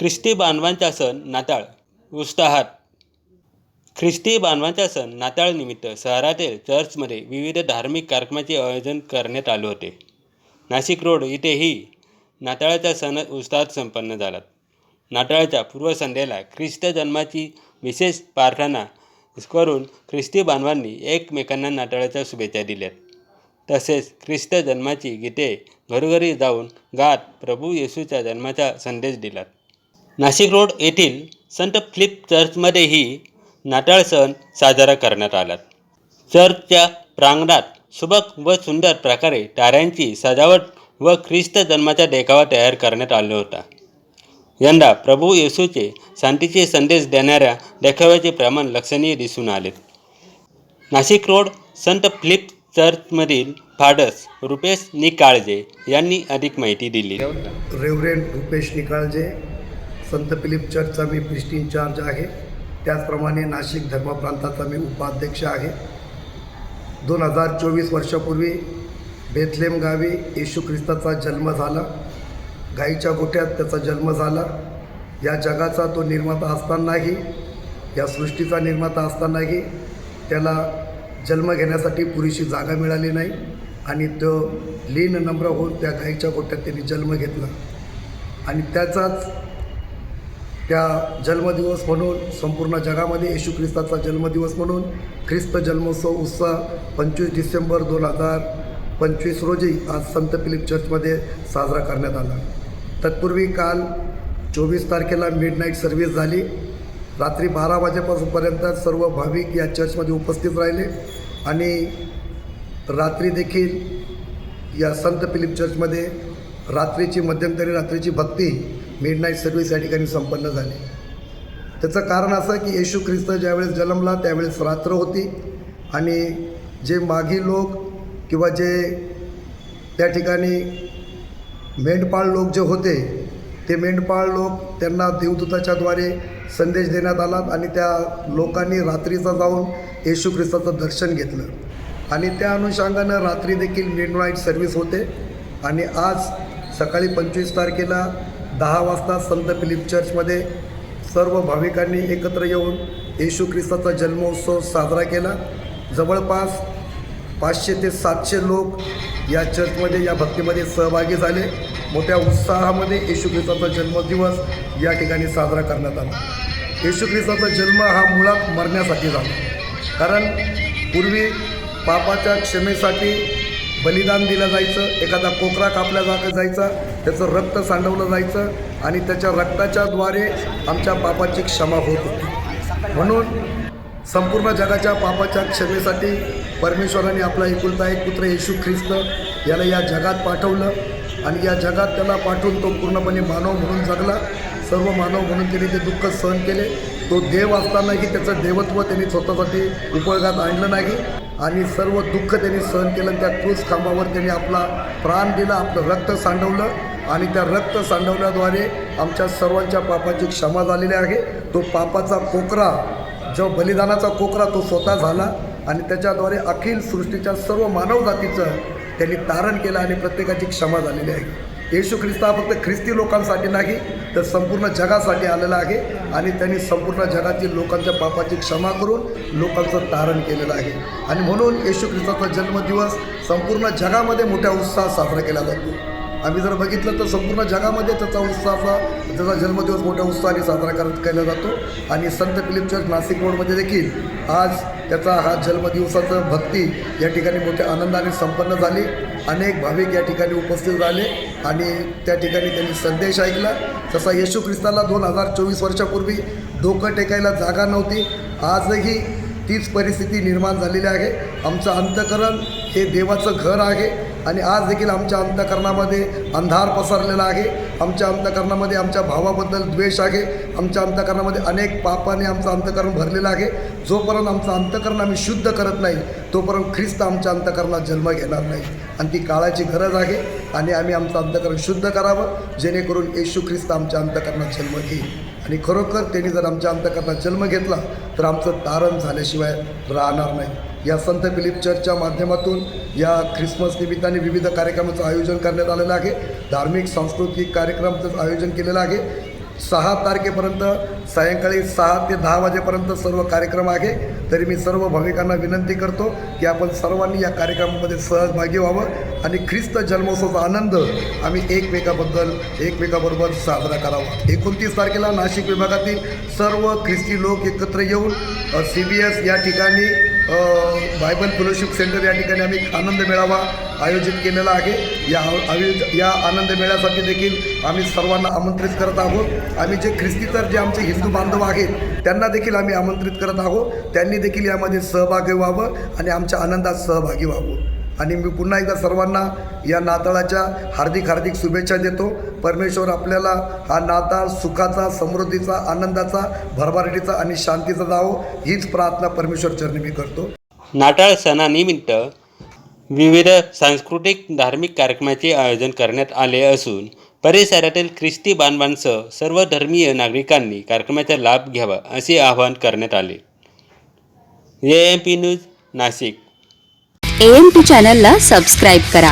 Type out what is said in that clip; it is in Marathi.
ख्रिस्ती बांधवांचा सण नाताळ. उत्साहात ख्रिस्ती बांधवांचा सण नाताळनिमित्त शहरातील चर्चमध्ये विविध धार्मिक कार्यक्रमाचे आयोजन करण्यात आले होते. नाशिक रोड इथेही नाताळाचा सण उत्साहात संपन्न झाला. नाताळाच्या पूर्वसंध्येला ख्रिस्त जन्माची विशेष प्रार्थना करून ख्रिस्ती बांधवांनी एकमेकांना नाताळाच्या शुभेच्छा दिल्यात. तसेच ख्रिस्त जन्माची गीते घरोघरी जाऊन गात प्रभू येशूच्या जन्माचा संदेश दिला नाशिक रोड येथील संत फ्लिप चर्चमध्येही नाताळ सण साजरा करण्यात आला. चर्चच्या प्रांगणात सुबक व सुंदर प्रकारे ताऱ्यांची सजावट व ख्रिस्त जन्माचा देखावा तयार करण्यात आला होता. यंदा प्रभू येशूचे शांतीचे संदेश देणाऱ्या देखाव्याचे प्रमाण लक्षणीय दिसून आले. नाशिक रोड संत फ्लिप चर्चमधील फाडस रुपेश निकाळजे यांनी अधिक माहिती दिली. रेव्हरेंड रुपेश निकाळजे संत फिलिप चर्चचा मी प्रिस्ट इन्चार्ज आहे. त्याचप्रमाणे नाशिक धर्मप्रांताचा मी उपाध्यक्ष आहे. दोन हजार चोवीस वर्षापूर्वी बेथलेम गावी येशू ख्रिस्ताचा जन्म झाला. गाईच्या गोठ्यात त्याचा जन्म झाला. या जगाचा तो निर्माता असतानाही या सृष्टीचा निर्माता असतानाही त्याला जन्म घेण्यासाठी पुरेशी जागा मिळाली नाही आणि तो लीन नम्र होऊन त्या गाईच्या गोठ्यात त्यांनी जन्म घेतला. आणि त्याचाच त्या जन्मदिवस म्हणून संपूर्ण जगामध्ये येशू ख्रिस्ताचा जन्मदिवस म्हणून ख्रिस्त जन्मोत्सव उत्साह पंचवीस डिसेंबर दोन हजार पंचवीस रोजी आज संत फिलिप चर्चमध्ये साजरा करण्यात आला. तत्पूर्वी काल चोवीस तारखेला मिड नाईट सर्व्हिस झाली. रात्री बारा वाजेपासूनपर्यंत सर्व भाविक या चर्चमध्ये उपस्थित राहिले आणि रात्री देखील या संत फिलिप चर्चमध्ये रात्रीची मध्यंतरी रात्रीची भक्ती मिड नाईट सर्व्हिस या ठिकाणी संपन्न झाली. त्याचं कारण असं की येशू ख्रिस्त ज्यावेळेस जन्मला त्यावेळेस रात्र होती. आणि जे मागी लोक किंवा जे त्या ठिकाणी मेंढपाळ लोक जे होते ते मेंढपाळ लोक त्यांना देवदूताच्याद्वारे संदेश देण्यात आला आणि त्या लोकांनी रात्रीचा जाऊन येशू ख्रिस्ताचं दर्शन घेतलं. आणि त्या अनुषंगानं रात्री देखील मिड नाईट सर्व्हिस होते. आणि आज सकाळी पंचवीस तारखेला दहा वाजता संत फिलिप चर्चमध्ये सर्व भाविकांनी एकत्र येऊन येशू ख्रिस्ताचा जन्मोत्सव साजरा केला. जवळपास पाचशे ते सातशे लोक या चर्चमध्ये या भक्तीमध्ये सहभागी झाले. मोठ्या उत्साहामध्ये येशू ख्रिस्ताचा जन्मदिवस या ठिकाणी साजरा करण्यात आला. येशू ख्रिस्ताचा जन्म हा मुळात मरण्यासाठी झाला. कारण पूर्वी पापाच्या क्षमेसाठी बलिदान दिलं जायचं एखादा कोकरा कापला जात जायचा त्याचं रक्त सांडवलं जायचं आणि त्याच्या रक्ताच्याद्वारे आमच्या पापाची क्षमा होत होती. म्हणून संपूर्ण जगाच्या पापाच्या क्षमेसाठी परमेश्वराने आपला एकुलता एक पुत्र येशू ख्रिस्त याला या जगात पाठवलं आणि या जगात त्याला पाठवून तो पूर्णपणे मानव म्हणून जगला. सर्व मानव म्हणून त्याने ते दुःख सहन केले. तो देव असतानाही त्याचं देवत्व त्यांनी स्वतःसाठी उपयोगात आणलं नाही आणि सर्व दुःख त्यांनी सहन केलं त्या क्रूस खांबावर त्यांनी आपला प्राण दिला आपलं रक्त सांडवलं आणि त्या रक्त सांडवल्याद्वारे आमच्या सर्वांच्या पापाची क्षमा झालेली आहे. तो पापाचा कोकरा जो बलिदानाचा कोकरा तो स्वतः झाला आणि त्याच्याद्वारे अखिल सृष्टीच्या सर्व मानवजातीचं त्यांनी तारण केलं आणि प्रत्येकाची क्षमा झालेली आहे. येशू ख्रिस्त हा फक्त ख्रिस्ती लोकांसाठी नाही तर संपूर्ण जगासाठी आलेला आहे आणि त्यांनी संपूर्ण जगातील लोकांच्या पापाची क्षमा करून लोकांचं तारण केलेलं आहे. आणि म्हणून येशू ख्रिस्ताचा जन्मदिवस संपूर्ण जगामध्ये मोठ्या उत्साहात साजरा केला जातो. आम्ही जर बघितलं तर संपूर्ण जगामध्ये त्याचा उत्साहाचा त्याचा जन्मदिवस मोठ्या उत्साहाने साजरा करत केला जातो. आणि संत फिलिप चर्च नाशिक रोडमध्ये देखील आज त्याचा हा जन्मदिवसाचं भक्ती या ठिकाणी मोठ्या आनंदाने संपन्न झाली. अनेक भाविक या ठिकाणी उपस्थित झाले. आणि त्या ठिकाणी त्यांनी संदेश ऐकला. तसा येशू ख्रिस्ताला दोन हजार चोवीस वर्षापूर्वी डोकं टेकायला जागा नव्हती. आजही तीच परिस्थिती निर्माण झालेली आहे. आमचं अंतकरण हे देवाचं घर आहे. आणि आज देखील आमच्या अंतकरणामध्ये अंधार पसरलेला आहे. आमच्या अंतकरणामध्ये आमच्या भावाबद्दल द्वेष आहे. आमच्या अंतकरणामध्ये अनेक पापाने आमचं अंतकरण भरलेलं आहे. जोपर्यंत आमचं अंतकरण आम्ही शुद्ध करत नाही तोपर्यंत ख्रिस्त आमच्या अंतकरणात जन्म घेणार नाही. आणि ती काळाची गरज आहे आणि आम्ही आमचं अंतकरण शुद्ध करावं जेणेकरून येशू ख्रिस्त आमच्या अंतकरणात जन्म घेईल. आणि खरोखर त्यांनी जर आमच्या अंतकरणात जन्म घेतला तर आमचं तारण झाल्याशिवाय राहणार नाही. या संत फिलिप चर्चच्या माध्यमातून या ख्रिसमस निमित्ताने विविध कार्यक्रमाचं आयोजन करण्यात आलेलं आहे. धार्मिक सांस्कृतिक कार्यक्रमाचं आयोजन केलेलं आहे. सहा तारखेपर्यंत सायंकाळी सहा ते दहा वाजेपर्यंत सर्व कार्यक्रम आहे. तरी मी सर्व भाविकांना विनंती करतो की आपण सर्वांनी या कार्यक्रमामध्ये सहभागी व्हावं आणि ख्रिस्त जन्मोत्सवाचा आनंद आम्ही एकमेकाबद्दल एकमेकाबरोबर साजरा करावा. एकोणतीस तारखेला नाशिक विभागातील सर्व ख्रिस्ती लोक एकत्र येऊन सी बी एस या ठिकाणी बायबल फेलोशिप सेंटर या ठिकाणी आम्ही आनंद मेळावा आयोजित केलेला आहे. या आयोज या आनंद मेळ्यासाठी देखील आम्ही सर्वांना आमंत्रित करत आहोत. आम्ही जे ख्रिस्तीतर जे आमचे हिंदू बांधव आहेत त्यांना देखील आम्ही आमंत्रित करत आहोत. त्यांनी देखील यामध्ये सहभागी व्हावं आणि आमच्या आनंदात सहभागी व्हावं. आणि मी पुन्हा एकदा सर्वांना या नाताळाच्या हार्दिक हार्दिक शुभेच्छा देतो. परमेश्वर आपल्याला हा नाताळ सुखाचा समृद्धीचा आनंदाचा भरभराटीचा आणि शांतीचा जावो हीच प्रार्थना परमेश्वर चरणी मी करतो. नाताळ सणानिमित्त विविध सांस्कृतिक धार्मिक कार्यक्रमाचे आयोजन करण्यात आले असून परिसरातील ख्रिस्ती बांधवांसह सर्व धर्मीय नागरिकांनी कार्यक्रमाचा लाभ घ्यावा असे आवाहन करण्यात आले. A M P news Nashik. M P चॅनलला सबस्क्राईब करा.